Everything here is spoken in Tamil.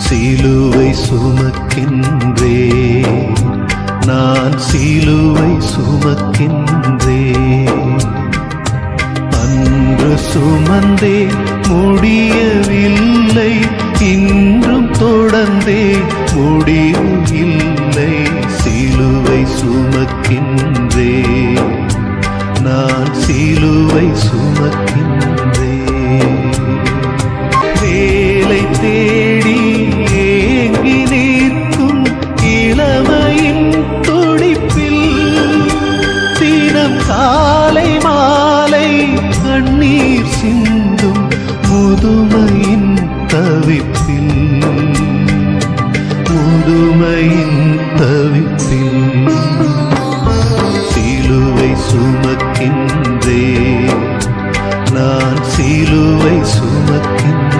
சிலுவை சுமக்கின்றே நான் சிலுவை சுமக்கின்றே அன்று சுமந்தே முடியவில்லை இன்றும் தொடர்ந்தே முடிவு இல்லை. சிலுவை சுமக்கின்றே நான் சிலுவை சுமக்க சாலை மாலை கண்ணீர் சிந்தும் முதுமையின் தவிப்பில். முதுமையின் தவிப்பில். சிலுவை சுமக்கின்றே. நான் சிலுவை சுமக்கின்றேன்